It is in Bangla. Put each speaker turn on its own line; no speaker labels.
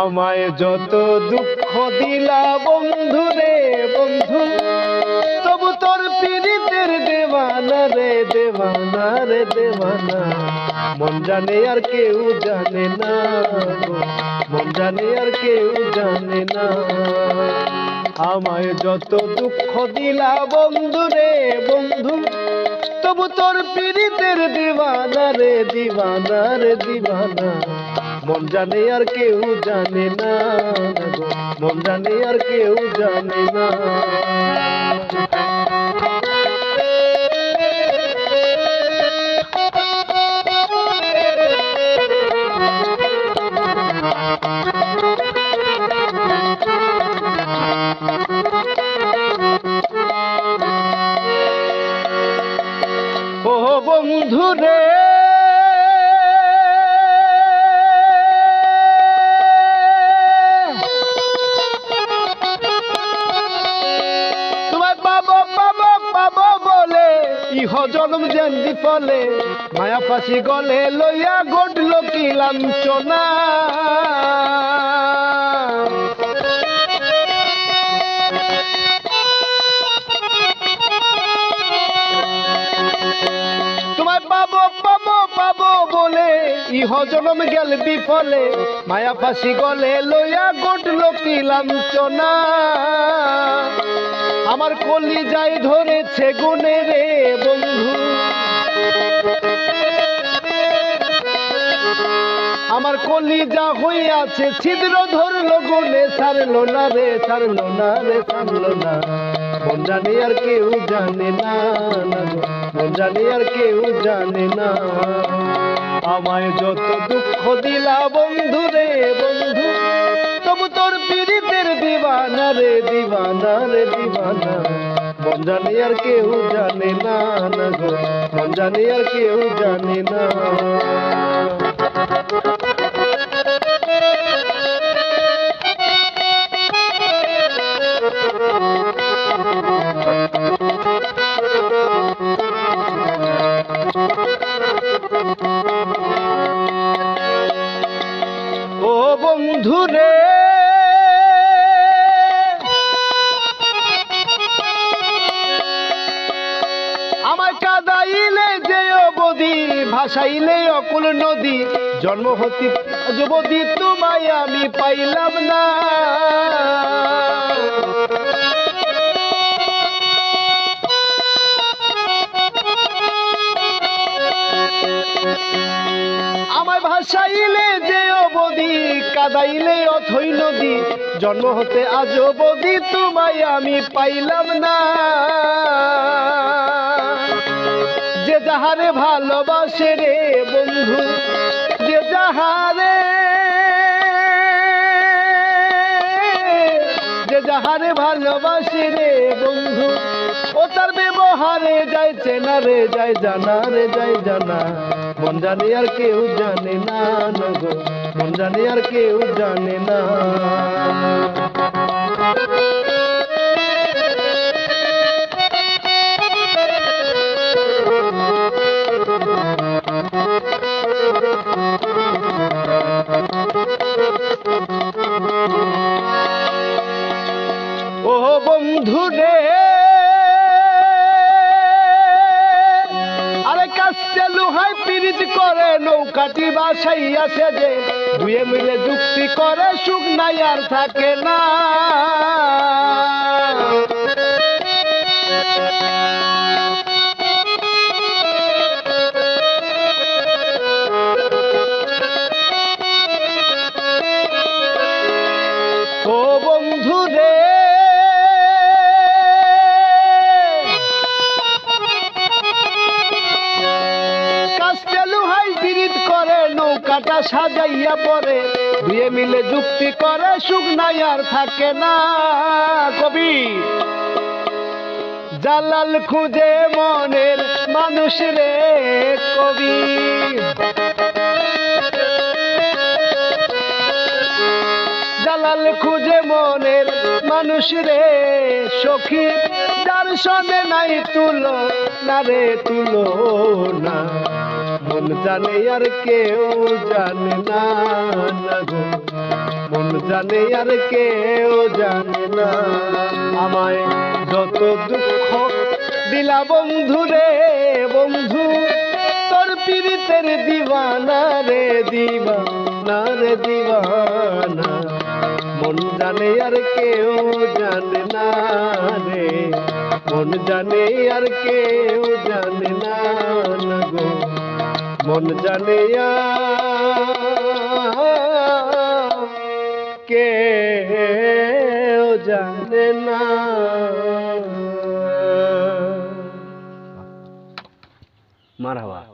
আমায় যত দুঃখ দিলা বন্ধু রে বন্ধু, তবু তোর পীড়িতের দেওয়ানা রে দেওয়ানা রে দেওয়ানা। মন জানে আর কেউ জানে না মন জানে আর কেউ জানে না। আমায় যত দুঃখ দিলা বন্ধু রে বন্ধু, তবু তোর পীড়িতের দিবানা রে দিবানা রে দিবানা মন জানে আর কেউ জানে না মন জানে আর কেউ জানে না। ও জনম জেন্দি ফলে মায়া ফাঁসি গলে লইয়া গডল কি তোমায় পাবো পাবো পাবো বলে, ইহ জনম গেল বিফলে, মায়া ফাঁসি গলে লইয়া গটল কি লাঞ্চনা আমার কলি যাই ধরেছে গুনে রে বন্ধু। আমার কলি যা হইয়াছে, ছিদ্র ধরলো গুনে সারলো না রে, সারলো না রে, সারলো না। জানে আর কেউ জানে না জানে আর কেউ জানে না। আমায় যত দুঃখ দিলা বন্ধু রে বন্ধু। পীড়িতের দিবানা রে দিবানা রে দিবানা মন জানে আর কেউ জানে না না গো মন জানে আর কেউ জানে না অবধি ভাসাইলে অকুল নদী। জন্ম হতি যুবতী তোমায় আমি পাইলাম না। আমায় ভাসাইলে যে অবধি, কাদাইলে অথই নদী। জন্ম হতে আজ অবধি তোমায় আমি পাইলাম না। যে যাহারে ভালোবাসে রে বন্ধু, যে যাহারে যে যাহারে ভালোবাসে রে বন্ধু, ও তার ব্যবহারে যাইছে না রে যাই জানা রে যাই জানা। মন জানে আর কেউ জানে না না গো মন জানে আর কেউ জানে না। বন্ধু রে আরে কাছে লোহাই পিরিত করে নৌকাটি বাসাই আসে যে। দুয়ে মিলে যুক্তি করে, সুখ নাই আর থাকে না। নৌকাটা সাজাইয়া পরে, দুয়ে মিলে যুক্তি করে, সুখ নাই আর থাকে না। কবি, জালাল খুঁজে মনের মানুষ রে কবি। জালাল খুঁজে মনের মানুষ রে সখী, যার সনে নাই তুলো না রে তুলো না মন জানে আর কেউ জানে না গো। মন জানে আর কেউ জানে না। আমায় যত দুঃখ দিলা বন্ধু রে বন্ধু, তোর পীড়িতের দিবানা রে দিবানা রে দিবানা। মন জানে আর কেউ জানে না রে। মন জানে আর কেউ জানে না গো। মন জানে কেউ জানে না। মারহাবা।